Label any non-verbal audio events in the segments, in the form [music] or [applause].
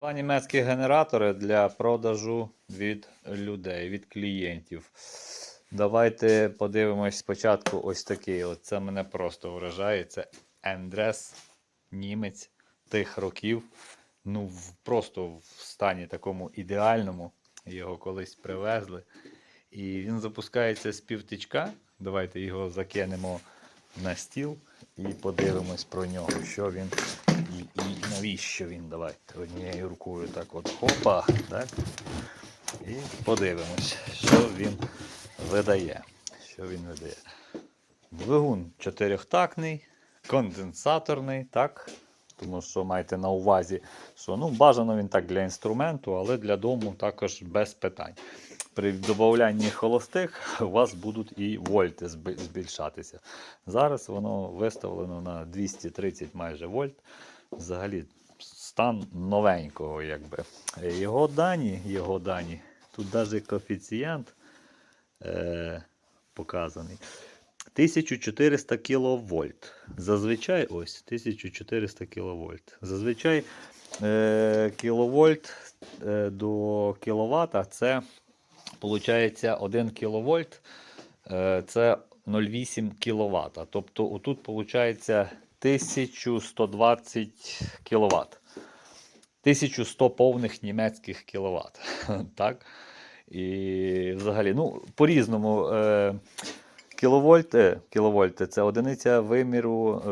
Два німецькі генератори для продажу від людей, від клієнтів. Давайте подивимось спочатку ось такий. От це мене просто вражає. Це Ендрес, німець тих років. Ну, просто в стані такому ідеальному. Його колись привезли. І він запускається з півтичка. Давайте його закинемо на стіл і подивимось про нього, що він навіщо він. Давайте однією рукою так от хопа. Так? І подивимось, що він видає. Що він видає. Двигун чотирьохтактний, конденсаторний, так? Тому що майте на увазі, що ну, бажано він так для інструменту, але для дому також без питань. При додаванні холостих у вас будуть і вольти збільшатися. Зараз воно виставлено на 230 майже вольт. Взагалі стан новенького. якби. Його дані, його дані, тут навіть коефіцієнт е, показаний. 1400 кВт. Зазвичай ось 1400 кВт. Зазвичай е, кіловольт е, до кіловата це виходить 1 кВт це 0,8 кВт. Тобто отут виходить 1120 кВт. 1100 повних німецьких кВт. [laughs] так? І взагалі, ну, по-різному. Е, кіловольти, кіловольти це одиниця виміру е,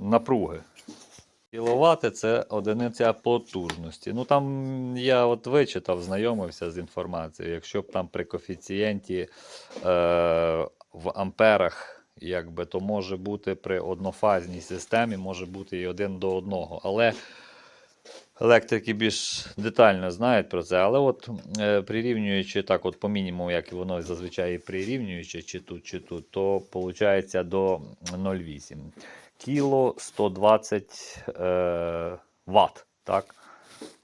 напруги. Кіловати це одиниця потужності. Ну там я от вичитав, знайомився з інформацією. Якщо б там при коефіцієнті е, в амперах, якби, то може бути при однофазній системі, може бути і один до одного. Але електрики більш детально знають про це. Але от е, прирівнюючи так, от по мінімуму, як і воно зазвичай прирівнюючи, чи тут, чи тут, то виходить до 0,8 кіло 120 е, ватт. Так?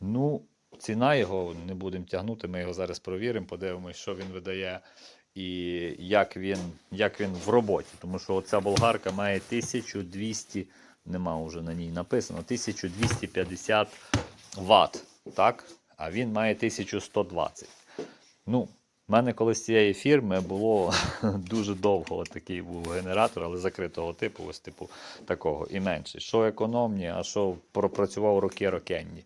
Ну, ціна його не будемо тягнути, ми його зараз провіримо, подивимось, що він видає і як він, як він в роботі. Тому що оця болгарка має 1200, нема вже на ній написано, 1250 Вт. Так? А він має 1120. Ну, у мене колись цієї фірми було [laughs] дуже довго такий був генератор, але закритого типу, ось типу такого і менше. Що економні, а що пропрацював роки рокенні.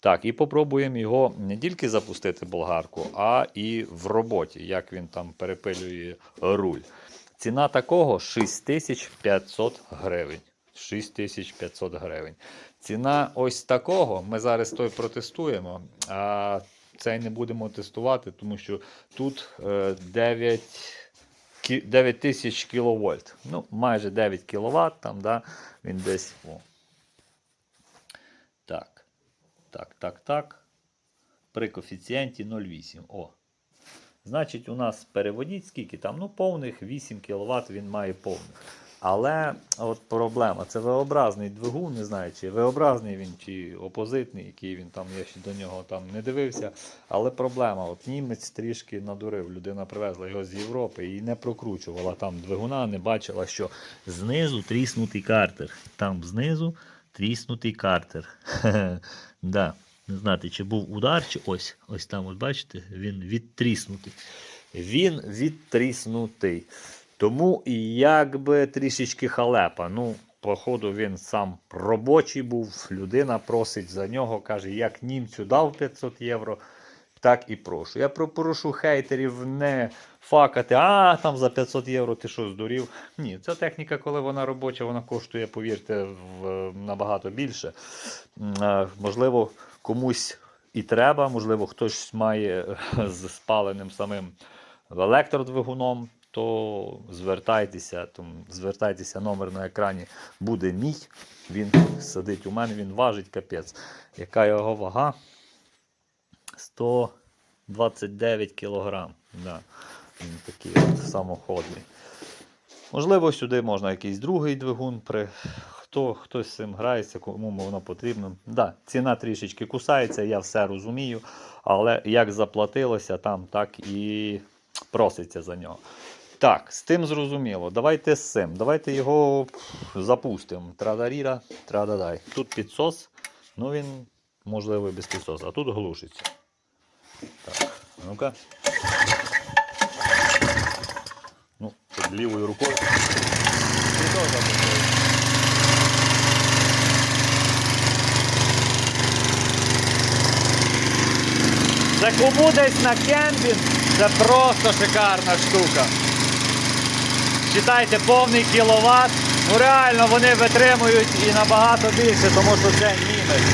Так, і попробуємо його не тільки запустити болгарку, а і в роботі, як він там перепилює руль. Ціна такого 6500 гривень. 6500 гривень. Ціна ось такого. Ми зараз той протестуємо. А цей не будемо тестувати, тому що тут е, 9, кі- 9000 кВт. Ну, майже 9 кВт, там, да, він десь. О. Так. Так, так, так. При коефіцієнті 0,8. О. Значить, у нас переводіть скільки там? Ну, повних 8 кВт він має повних. Але от проблема, це V-образний двигун, не знаю, чи V-образний він, чи опозитний, який він там, я ще до нього там не дивився. Але проблема, от німець трішки надурив, людина привезла його з Європи і не прокручувала там двигуна, не бачила, що знизу тріснутий картер. Там знизу тріснутий картер. [laughs] да. Не знати, чи був удар, чи ось. Ось там, от бачите, він відтріснутий. Він відтріснутий. Тому і якби трішечки халепа. Ну, походу, він сам робочий був, людина просить за нього, каже, як німцю дав 500 євро, так і прошу. Я попрошу хейтерів не факати, а там за 500 євро ти що здурів.Ні, ця техніка, коли вона робоча, вона коштує, повірте, в, набагато більше. Е, Можливо, комусь і треба, можливо, хтось має з спаленим самим електродвигуном, то звертайтеся, там, звертайтеся, номер на екрані буде мій. Він сидить у мене, він важить капець. Яка його вага? 129 кілограм. Да. Він такий самоходний. Можливо, сюди можна якийсь другий двигун. При... Хто, хтось з цим грається, кому воно потрібно. Да, ціна трішечки кусається, я все розумію. Але як заплатилося там, так і проситься за нього. Так, з тим зрозуміло. Давайте з цим. Давайте його запустимо. Традаріра, трададай. Тут підсос. Ну він можливо, без підсосу. А тут глушиться. Так, ну-ка. Ну, під лівою рукою. Це кому десь на кемпінг, це просто шикарна штука. Читайте повний кіловат. Ну реально вони витримують і набагато більше, тому що це німець.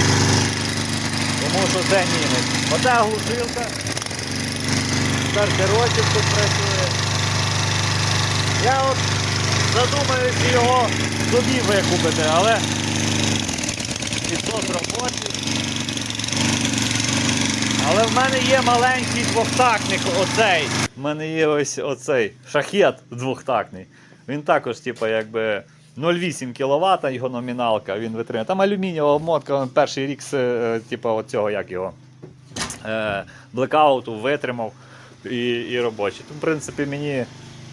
Тому що це німець. Оця глушилка. Стартерочок тут працює. Я от задумаюся його собі викупити, але підсос робочий. Але в мене є маленький двохтактник оцей. У мене є ось оцей шахет двохтактний. Він також, типу, якби 0,8 кВт, його номіналка, він витримує. Там алюмінієва обмотка, перший рік, е, типу, оцього, як його, е, блекауту витримав і, і робочий. Тому, в принципі, мені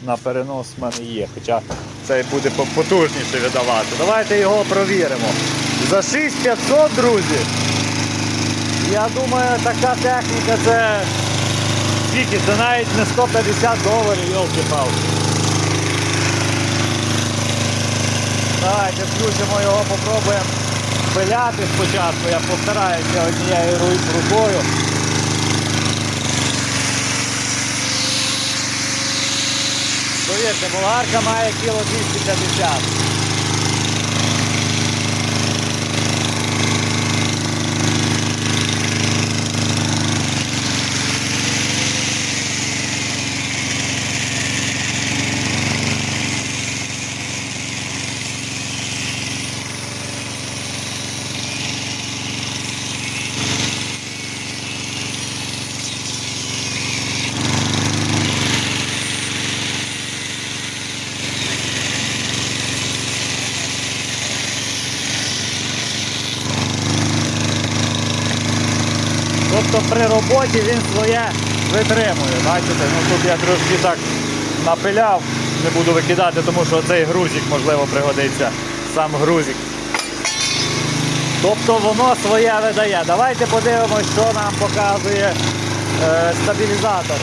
на перенос в мене є, хоча цей буде потужніше видавати. Давайте його провіримо. За 6500, друзі. Я думаю, така техніка це скільки? Це навіть не 150 доларів, йолки палки Давайте включимо його, попробуємо пиляти спочатку. Я постараюся однією ру- рукою. Повірте, болгарка має кіло 250. Тобто при роботі він своє витримує. Бачите? Ну, тут я трошки так напиляв, не буду викидати, тому що цей грузик можливо пригодиться. Сам грузик. Тобто воно своє видає. Давайте подивимось, що нам показує е, стабілізатор.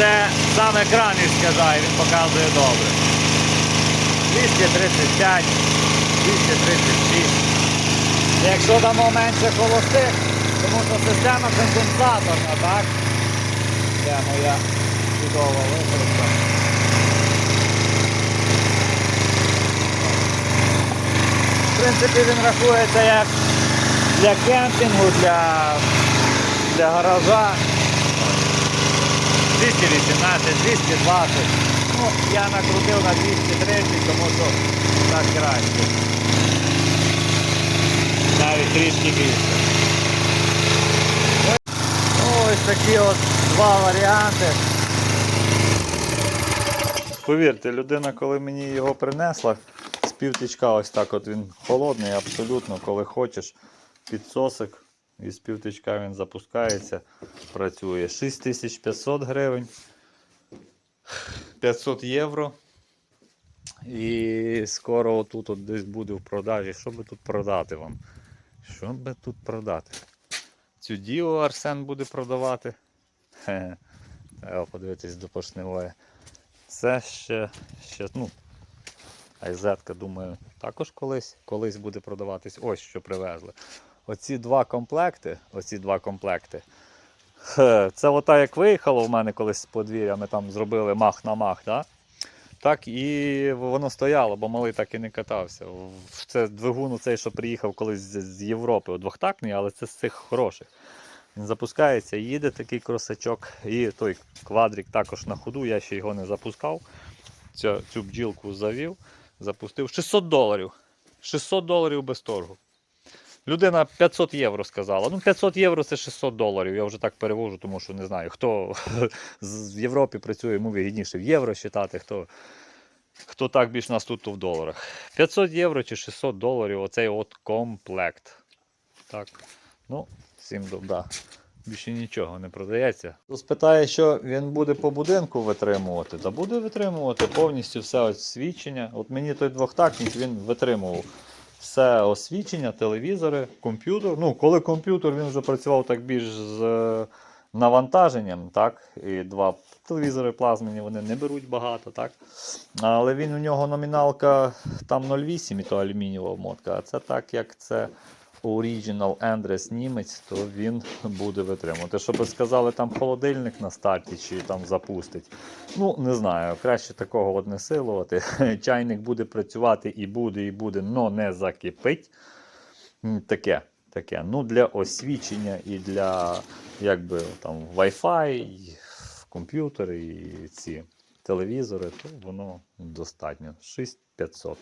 Це сам екран відказає, він показує добре. 235, 236. Якщо дамо менше холостих, тому що система конденсаторна, так? Це моя чудова виставка. В принципі, він рахується як для кемпінгу, для, для гаража. 218, 220. Ну, я накрутив на 230, тому що так краще. Навіть трішки більше. Ну, ось такі от два варіанти. Повірте, людина, коли мені його принесла, з півтичка ось так от він холодний, абсолютно, коли хочеш, підсосик. І з півтичка він запускається, працює 6500 гривень, 500 євро. І скоро отут от десь буде в продажі. Що би тут продати вам? Що би тут продати? Цю діо Арсен буде продавати. Треба подивитись до поршневої. Це ще, ще ну, айзетка, думаю, також колись, колись буде продаватись. Ось що привезли. Оці два комплекти, оці два комплекти. Це ота як виїхало в мене колись з подвір'я, ми там зробили мах на мах, да? так і воно стояло, бо малий так і не катався. Це двигун цей, що приїхав колись з Європи, двохтактний, але це з цих хороших. Він запускається, їде такий кросачок, і той квадрик також на ходу, я ще його не запускав. Цю, цю бджілку завів, запустив 600 доларів. 600 доларів без торгу. Людина 500 євро сказала. Ну, 500 євро це 600 доларів. Я вже так перевожу, тому що не знаю, хто [laughs] в Європі працює, йому вигідніше в євро вважати, хто, хто так більш нас тут в доларах. 500 євро чи 600 доларів оцей от комплект. Так. Ну, всім добра. Більше нічого не продається. Спитає, що він буде по будинку витримувати, та буде витримувати повністю все освічення. От мені той двохтактник він витримував все освічення, телевізори, комп'ютер. Ну, коли комп'ютер він вже працював так більш з е, навантаженням, так, і два телевізори плазмені вони не беруть багато, так. Але він у нього номіналка там 0,8 і то алюмінієва обмотка, а це так, як це Original Andres німець, то він буде витримувати. Щоб сказали, там холодильник на старті чи там запустить. Ну, не знаю, краще такого от не силувати. [laughs] Чайник буде працювати і буде, і буде, но не закипить. Таке. Таке. Ну, для освічення і для якби, там, Wi-Fi, комп'ютери і ці телевізори, то воно достатньо. 6500.